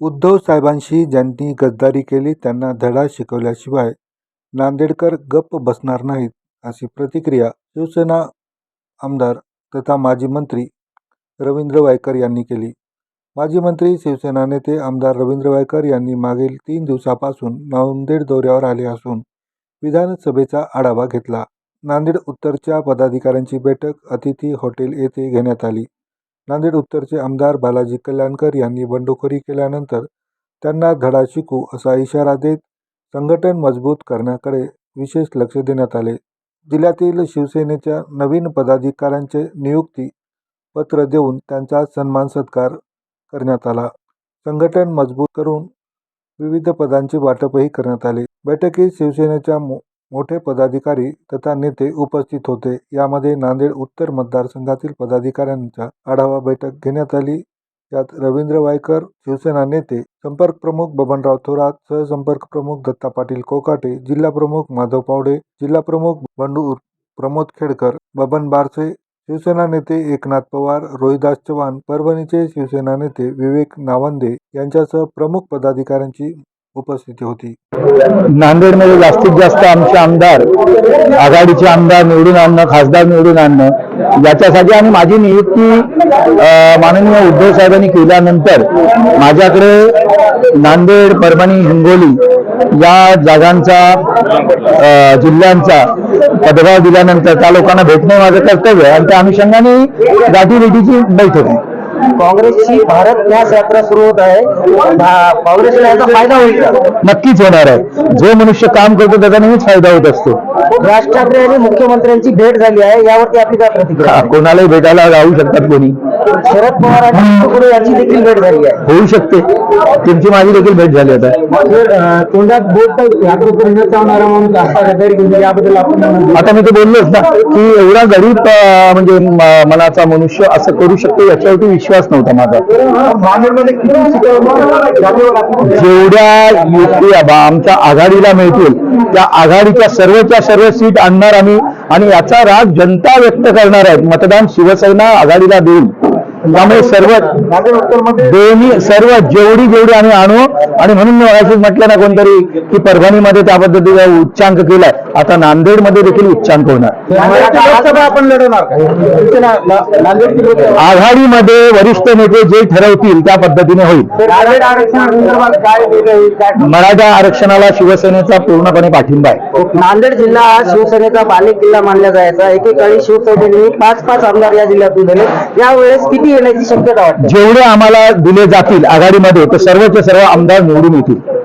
उद्धव साहेबांशी ज्यांनी गद्दारी केली त्यांना धडा शिकवल्याशिवाय नांदेडकर गप्प बसणार नाहीत अशी प्रतिक्रिया शिवसेना आमदार तथा माजी मंत्री रवींद्र वायकर यांनी केली. माजी मंत्री शिवसेना नेते आमदार रवींद्र वायकर यांनी मागील तीन दिवसापासून नांदेड दौऱ्यावर आले असून विधानसभेचा आढावा घेतला. नांदेड उत्तरच्या पदाधिकाऱ्यांची बैठक अतिथी हॉटेल येथे घेण्यात आली. नांदेड उत्तरचे आमदार बालाजी कल्याणकर यांनी बंडखोरी केल्यानंतर त्यांना धडा शिकू असा इशारा देत संघटन मजबूत करण्याकडे विशेष लक्ष देण्यात आले. जिल्ह्यातील शिवसेनेच्या नवीन पदाधिकाऱ्यांचे नियुक्ती पत्र देऊन त्यांचा सन्मान सत्कार करण्यात आला. संघटन मजबूत करून विविध पदांचे वाटपही करण्यात आले. बैठकीत शिवसेनेच्या मो मोठे पदाधिकारी तथा नेते उपस्थित होते. यामध्ये नांदेड उत्तर मतदारसंघातील पदाधिकाऱ्यांचा आढावा बैठक घेण्यात आली. यात रवींद्र वायकर शिवसेना नेते संपर्क प्रमुख बबनराव थोरात सहसंपर्क प्रमुख दत्ता पाटील कोकाटे जिल्हा प्रमुख माधव पावडे जिल्हा प्रमुख बंडू प्रमोद खेडकर बबन बारसे शिवसेना नेते एकनाथ पवार रोहिदास चव्हाण परभणीचे शिवसेना नेते विवेक नावंदे यांच्यासह प्रमुख पदाधिकाऱ्यांची उपस्थिती होती. नांदेडमध्ये जास्तीत जास्त आमचे आमदार आघाडीचे आमदार निवडून आणणं खासदार निवडून आणणं याच्यासाठी आणि माझी नियुक्ती माननीय उद्धव साहेबांनी केल्यानंतर माझ्याकडे नांदेड परभणी हिंगोली या जागांचा जिल्ह्यांचा पदभाव दिल्यानंतर त्या लोकांना भेटणे माझं कर्तव्य आणि त्या अनुषंगाने गाठीभेटीची बैठक आहे. काँग्रेसची भारत न्यास यात्रा सुरू होत आहे. काँग्रेसला याचा फायदा होईल का? नक्कीच होणार आहे. जो मनुष्य काम करतो त्याचा नेहमीच फायदा होत असतो. राज ठाकरे आणि मुख्यमंत्र्यांची भेट झाली आहे. यावरती आपली काय प्रतिक्रिया कोणालाही भेटायला राहू शकतात कोणी. शरद पवार आणि यांची देखील भेट झाली आहे. होऊ शकते. तुमची माझी देखील भेट झाली आता. तोंडात बोट याबद्दल आपण आता मी ते बोललोच ना की एवढा गरीब म्हणजे मनाचा मनुष्य असं करू शकतो याच्यावरती विश्वास नव्हता माझा. जेवढ्या युती आमच्या आघाडीला मिळतील त्या आघाडीच्या सर्वच्या सर्व सीट आणणार आम्ही आणि याचा राग जनता व्यक्त करणार आहेत. मतदान शिवसेना आघाडीला देईल. त्यामुळे सर्व दोन्ही सर्व जेवढी जेवढी आम्ही आणू आणि म्हणून मी म्हटलं ना कोणतरी की परभणीमध्ये त्या पद्धतीचा उच्चांक केलाय. आता नांदेडमध्ये देखील उच्चांक होणार. आपण लढवणार आघाडीमध्ये वरिष्ठ नेते जे ठरवतील त्या पद्धतीने होईल. मराठा आरक्षणाला शिवसेनेचा पूर्णपणे पाठिंबा आहे. नांदेड जिल्हा हा शिवसेनेचा बालेक किल्ला मानला जायचा. एकेकाळी शिवसेनेने पाच पाच आमदार या जिल्ह्यातून दिले यावेळेस किती येण्याची शक्यता वाटते. जेवढे आम्हाला दिले जातील आघाडीमध्ये तर सर्वचे सर्व आमदार निवडून येतील.